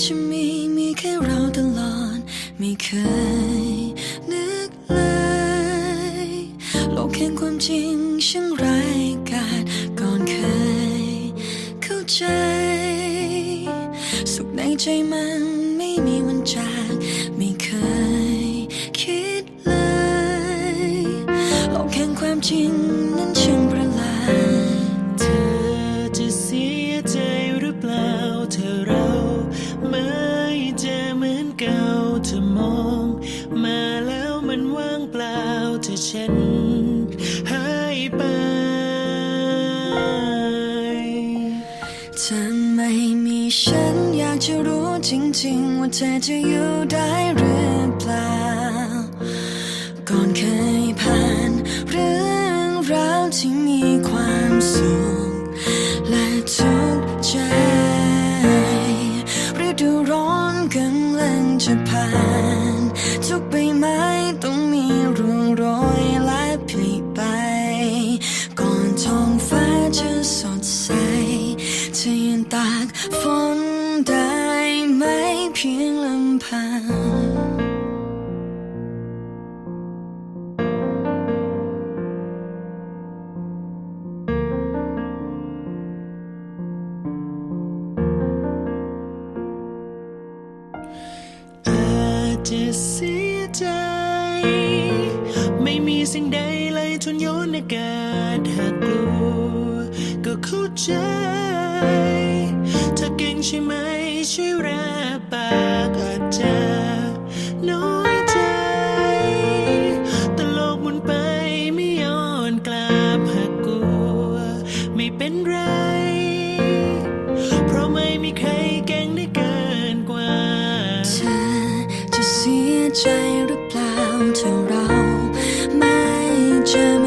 içim เธอจะอยู่ได้หรือเปล่า ก่อนเคยผ่านเรื่องราวที่มีความสุขและทุกข์ใจฤดูร้อนกำลังจะผ่าน ทุกใบไม้ต้องมีร่วงโรยและผลิไป ก่อนท้องฟ้าจะสดใสเธอยังตากฝน 凭栏畔 เ็นไร เพราะไม่มีใครเก่งได้เกินกว่า เธอจะเสียใจหรือเปล่าถ้าเราไม่เจอ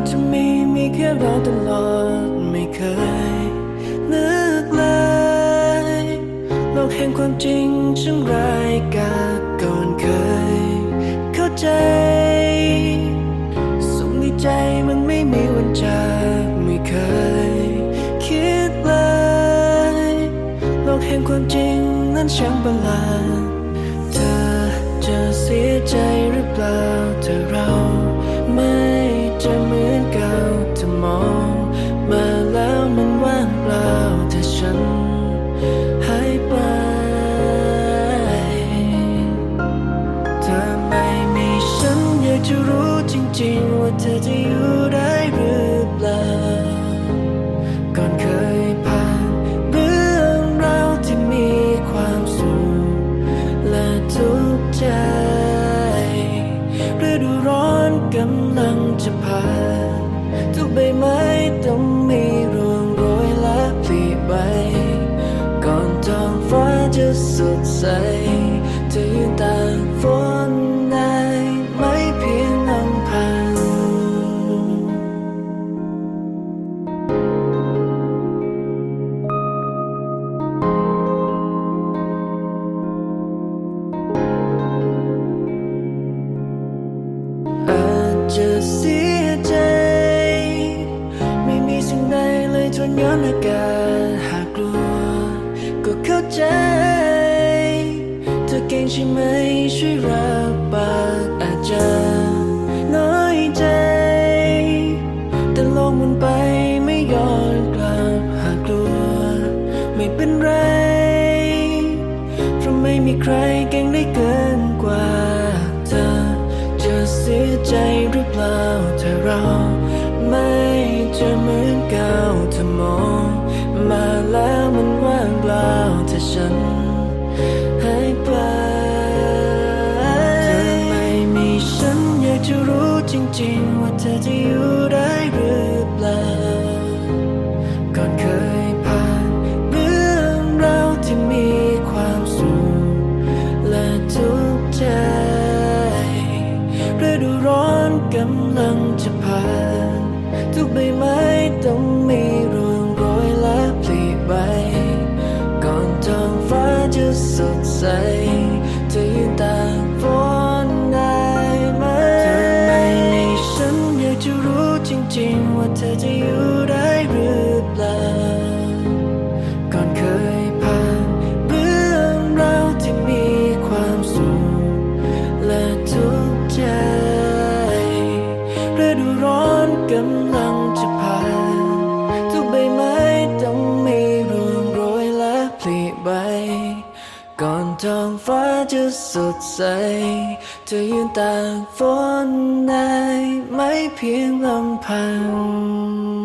าจะมีมีแค่เราตลอดไม่เคยนึกเลยลองแห่งความจริงช่างร้ายกาก่อนเคย เข้าใจ สุขในใจมันไม่มีวันจากไม่เคย คิดเลยลองแห่งความจริงนั้นช่างประหลาดเธอจะเสียใจหรือเปล่า จะรู้จริงๆว่าเธอจะอยู่ ย้อนอาการหากกลัว ก็เข้าใจ เธอเก่งใช่ไหมช่วยรับปากอาจจะน้อยใจ แต่โลกมันไปไม่ย้อนกลับหากกลัว ไม่เป็นไร เพราะไม่มีใครเก่งได้เกินกว่าเธอจะเสียใจหรือเปล่าถ้าเราไม่จะมือ do ฟ้าจะสดใสจะยืนตากฝนได้ไม่เพียงลำพัง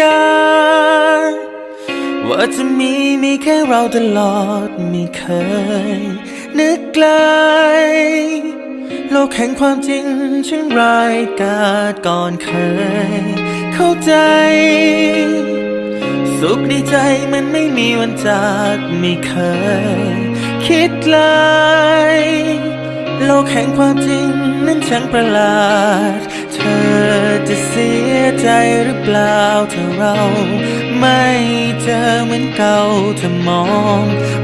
ญา ว่าจะมีมีแค่เราตลอดไม่เคย นึกไกล โลกแห่งความจริงช่างร้ายกาจก่อนเคย เข้าใจ สุขดีใจมันไม่มีวันจากไม่เคย คิดเลย โลกแห่งความจริงนั้นช่างประหลาด เธอจะเสียใจหรือเปล่าถ้าเรา ไม่เจอเหมือนเก่าเธอมอง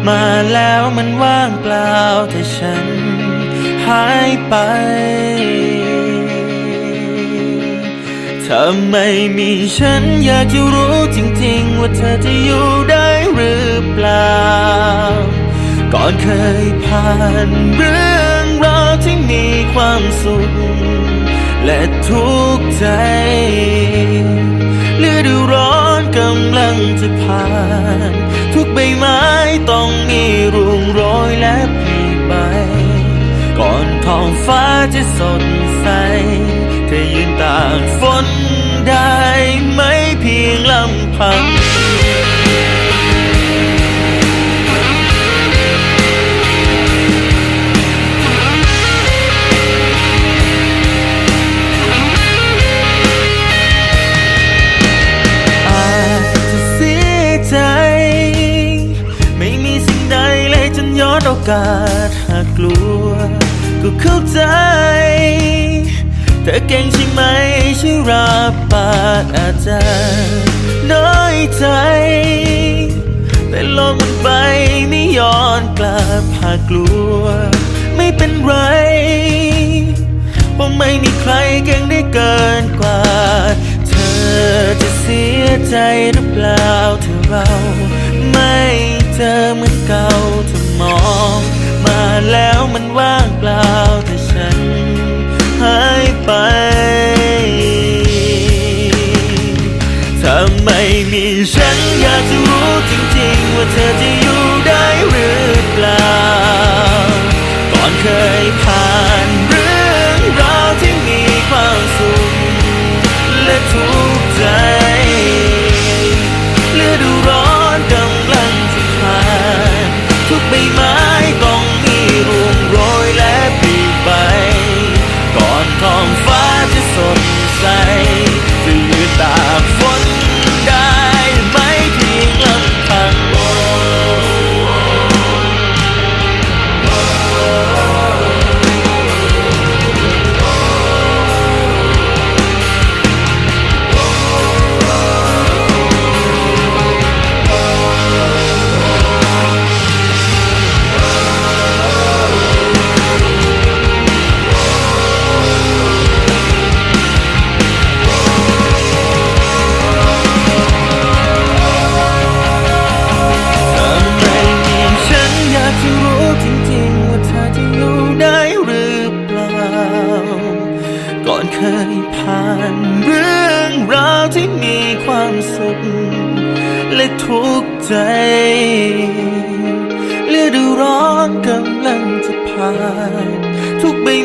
มาแล้วมันว่างเปล่าแต่ฉันหายไปถ้าไม่มีฉันอยากจะรู้จริงๆ ว่าเธอจะอยู่ได้หรือเปล่า ก่อนเคยผ่านเรื่อง มีความสุข และทุกข์ใจฤดูร้อนกำลังจะผ่าน ทุกใบไม้ต้องมีร่วงโรยและผลิใบ ก่อนท้องฟ้าจะสดใสเธอยืนตากฝนได้ไหมเพียงลำพัง กาสหากกลัว ก็เข้าใจเธอเก่งใช่ไหมช่วยรับปากอาจจะน้อยใจ แต่โลกมันไปไม่ย้อนกลับหากกลัว ไม่เป็นไรเพราะไม่มีใครเก่งได้เกินกว่า เธอจะเสียใจหรือเปล่าถ้าเรา ไม่เจอเหมือนเก่าานแล้วมันว่างเปล่าแต่ฉันหายไป ถ้าไม่มีฉันอยากจะรู้จริง ๆ ว่าเธอจะอยู่ได้หรือเปล่า ก่อนเคยผ่าน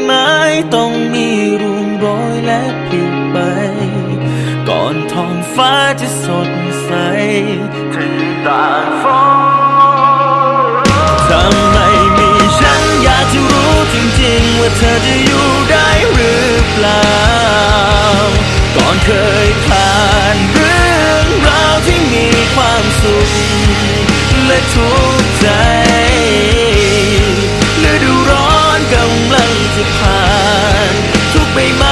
ไม้ต้องมีร่วงโรยและผลิใบก่อนท้องฟ้าจะสดใสเธอตากฝนถ้าไมมีฉันอยากจะรู้จริงๆ ว่าเธอจะอยู่ได้หรือเปล่า ก่อนเคยผ่านเรื่องราวที่มีความสุขและทุกข์ใจ ผ่านทุกใบไม้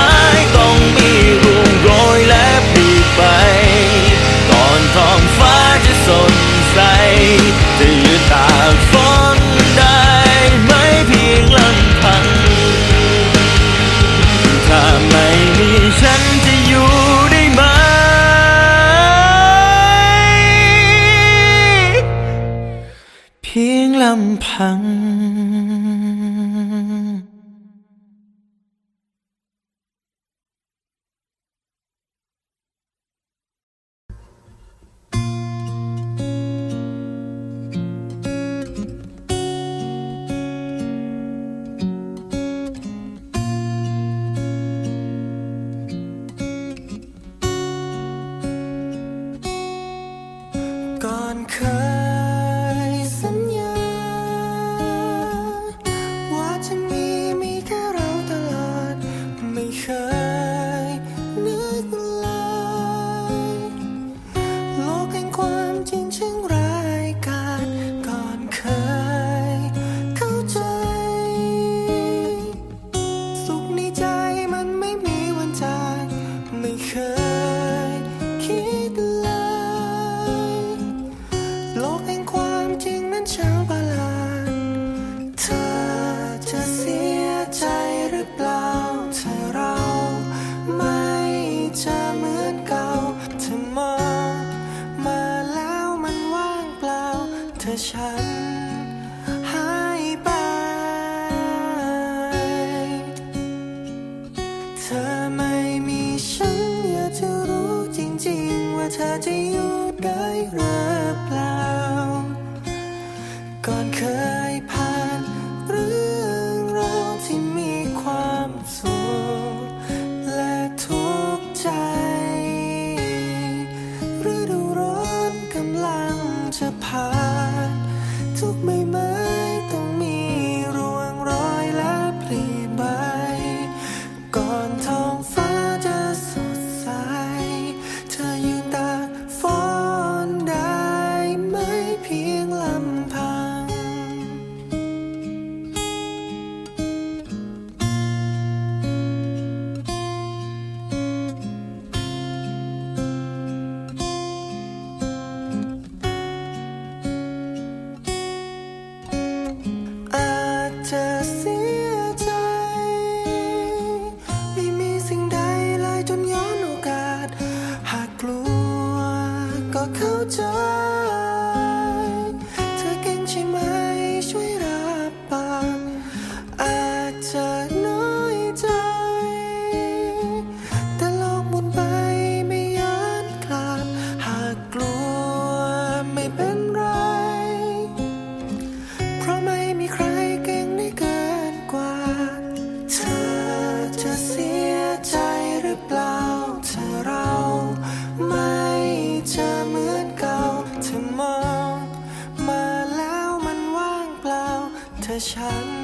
ฉัน